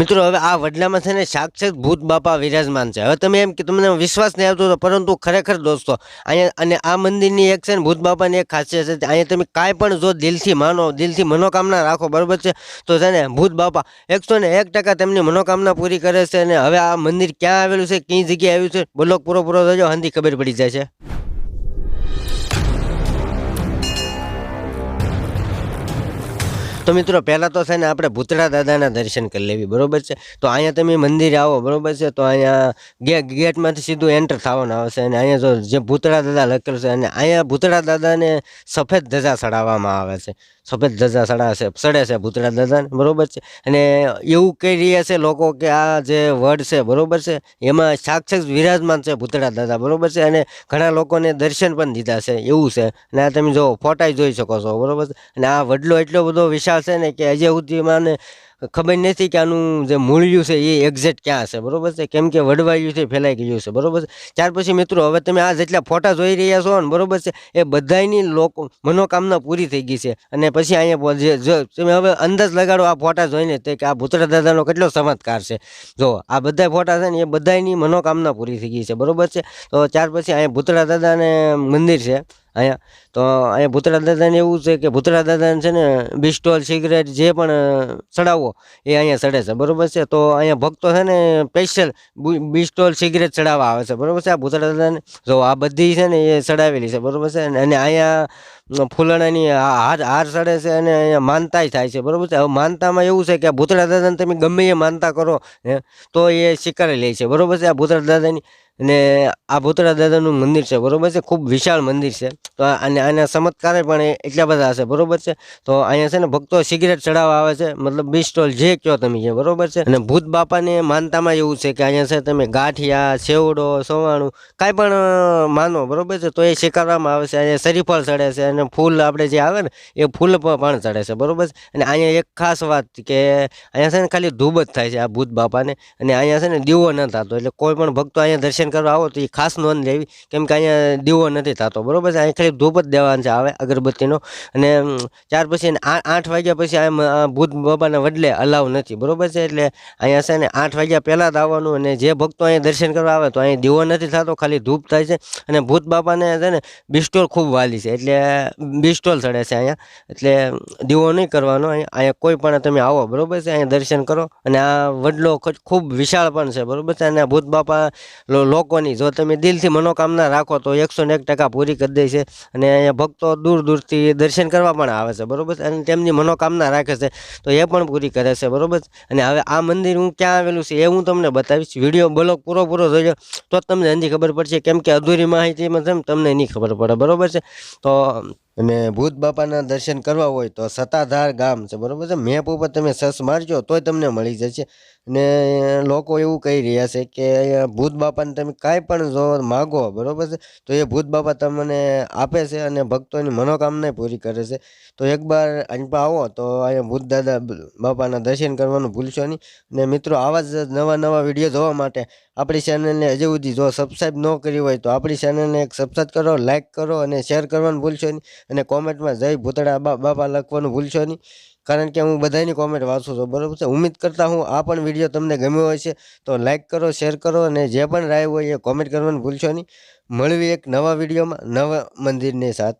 મિત્રો, હવે આ વડલામાં છે ને સાક્ષાત ભૂત બાપા વિરાજમાન છે. હવે તમે એમ કે તમને વિશ્વાસ નહીં આવતો હતો પરંતુ ખરેખર દોસ્તો, અહીંયા અને આ મંદિરની એક છે ને ભૂત બાપાની એક ખાસિયત છે, અહીંયા તમે કાંઈ પણ જો દિલથી માનો, દિલથી મનોકામના રાખો, બરાબર છે? તો છે ને ભૂત બાપા એકસો ને એક ટકા તેમની મનોકામના પૂરી કરે છે અને હવે આ મંદિર ક્યાં આવેલું છે, કઈ જગ્યાએ આવ્યું છે, બોલો પૂરો પૂરો થજો, હંધી ખબર પડી જાય છે. તો મિત્રો, પહેલાં તો છે ને આપણે ભૂતળા દાદાના દર્શન કરી લેવી, બરોબર છે? તો અહીંયા તમે મંદિરે આવો, બરોબર છે? તો અહીંયા ગે ગેટમાંથી સીધું એન્ટર થવાનું આવશે અને અહીંયા જો જે ભૂતળા દાદા લખેલું છે, અને અહીંયા ભૂતળા દાદાને સફેદ ધજા ચડાવવામાં આવે છે. સફેદ ધજા ચડાશે ચડે છે ભૂતળા દાદાને, બરાબર છે? અને એવું કહી રહ્યા છે લોકો કે આ જે વડ છે, બરોબર છે? એમાં સાક્ષાત વિરાજમાન છે ભૂતળા દાદા, બરાબર છે? અને ઘણા લોકોને દર્શન પણ દીધા છે, એવું છે. અને આ તમે જો ફોટા જોઈ શકો છો, બરોબર છે? અને આ વડલો એટલો બધો વિશાળ છે ને કે હજી સુધી ને ખબર નથી કે આનું જે મૂળિયું છે એ એક્ઝેક્ટ ક્યાં છે. બરોબર છે? કેમ કે વડવાયું છે, ફેલાઈ ગયું છે. બરોબર છે? ત્યાર પછી મિત્રો, હવે તમે આ જેટલા ફોટા જોઈ રહ્યા છો ને, બરોબર છે, એ બધાયની લોકો મનોકામના પૂરી થઈ ગઈ છે. અને પછી અહીંયા જો, તમે હવે અંદાજ લગાડો આ ફોટા જોઈને તે કે આ ભૂતરા દાદાનો કેટલો ચમત્કાર છે. જો, આ બધા ફોટા છે ને એ બધાયની મનોકામના પૂરી થઈ ગઈ છે. બરોબર છે? તો ત્યાર પછી અહીંયા ભૂતરા દાદાને મંદિર છે. અહીંયા. તો અહીંયા ભૂતરા દાદાને એવું છે કે ભૂતરા દાદાને છે ને બિસ્ટોલ સિગરેટ જે પણ ચડાવવો, એ અહીંયા ચડે છે. બરોબર છે? તો અહીંયા ભક્તો છે ને સ્પેશિયલ બિસ્ટોલ સિગરેટ ચડાવવા આવે છે. બરાબર છે? આ ભૂતરા દાદાને જો આ બધી છે ને એ ચડાવેલી છે. બરાબર છે? અને અહીંયા ફૂલણાની હાર હાર ચડે છે અને અહીંયા માનતાય થાય છે. બરાબર છે? હવે માનતામાં એવું છે કે આ ભૂતરા દાદાને તમે ગમે એ માનતા કરો તો એ સ્વીકારી લે છે. બરોબર છે? આ ભૂતરા દાદાની અને આ ભૂતરા દાદાનું મંદિર છે, બરોબર છે? ખૂબ વિશાળ મંદિર છે. તો અને આના ચમત્કાર પણ એટલા બધા છે બરોબર છે? તો અહીંયા છે ને ભક્તો સિગરેટ ચડાવવા આવે છે, મતલબ બી સ્ટોલ જે કહો તમે છે બરાબર છે? અને ભૂત બાપાને માનતામાં એવું છે કે અહીંયા છે તમે ગાંઠિયા સેવડો સવાણું, કાંઈ પણ માનો, બરાબર છે? તો એ સ્વીકારવામાં આવે છે, અહીંયા શરીફળ ચડે છે, અને ફૂલ આપણે જે આવે ને, એ ફૂલ પણ ચડે છે, બરોબર છે? અને અહીંયા એક ખાસ વાત કે અહીંયા છે ને ખાલી ધૂબ જ થાય છે આ ભૂત બાપાને, અને અહીંયા છે ને દીવો ન થતો, એટલે કોઈ પણ ભક્તો અહીંયા દર્શન કરવા આવો તો એ ખાસ નોંધ લેવી. કેમ કે અહીંયા દીવો નથી થતો. બરોબર છે? અહીંયા ખાલી ધૂપ જ દેવાનું છે આવે અગરબત્તીનો. અને ત્યાર પછી આઠ વાગ્યા પછી આ ભૂત બાબાના વડલે અલાવ નથી. બરોબર છે? એટલે અહીંયા છે ને આઠ વાગ્યા પહેલાં જ આવવાનું અને જે ભક્તો અહીંયા દર્શન કરવા આવે તો અહીંયા દીવો નથી થતો, ખાલી ધૂપ થાય છે. અને ભૂત બાપાને છે ને બિસ્ટોલ ખૂબ વાલી છે. એટલે બિસ્ટોલ ચડે છે અહીંયા. એટલે દીવો નહીં કરવાનો. અહીંયા કોઈ પણ તમે આવો. બરોબર છે? અહીંયા દર્શન કરો. અને આ વડલો ખૂબ વિશાળ પણ છે. બરોબર છે? અને ભૂત બાપા લો- લોકોની. જો તમે દિલથી મનોકામના રાખો તો એકસો ને એક ટકા પૂરી કરી દે છે. અને અહીંયા ભક્તો દૂર દૂરથી દર્શન કરવા પણ આવે છે, બરોબર? અને તેમની મનોકામના રાખે છે, તો એ પણ પૂરી કરે છે, બરોબર? અને હવે આ મંદિર હું ક્યાં આવેલું છે એ હું તમને બતાવીશ. વીડિયો બ્લોગ પૂરો પૂરો જોજો, તો જ તમને એની ખબર પડશે. કેમ કે અધૂરી માહિતીમાં છે તમને નહીં ખબર પડે, બરોબર છે? તો અને ભૂત બાપાના દર્શન કરવા હોય તો સત્તાધાર ગામ છે, બરાબર છે? મેપ ઉપર તમે સર્ચ મારજો, તોય તમને મળી જશે. અને લોકો એવું કહી રહ્યા છે કે ભૂત બાપાને તમે કાંઈ પણ જો માગો, બરાબર છે? તો એ ભૂત બાપા તમને આપે છે અને ભક્તોની મનોકામના પૂરી કરે છે. તો એકવાર પણ આવો, તો અહીંયા ભૂત દાદા બાપાના દર્શન કરવાનું ભૂલશો નહીં. અને મિત્રો, આવા જ નવા નવા વીડિયો જોવા માટે આપણી ચેનલને હજી સુધી જો સબસ્ક્રાઈબ ન કરી હોય તો આપણી ચેનલને એક સબસ્ક્રાઈબ કરો લાઇક કરો અને શેર કરવાનું ભૂલશો નહીં. અને કોમેન્ટમાં જય ભૂતળા બાપા લખવાનું ભૂલશો નહીં. કારણ કે હું બધાની કોમેન્ટ વાંચું છું, બરાબર છે? ઉમ્મીદ કરતા હું આ પણ વીડિયો તમને ગમ્યો હોય છે તો લાઇક કરો, શેર કરો અને જે પણ રાય હોય એ કોમેન્ટ કરવાનું ભૂલશો નહીં. મળવી એક નવા વિડીયોમાં, નવા મંદિરની સાથ.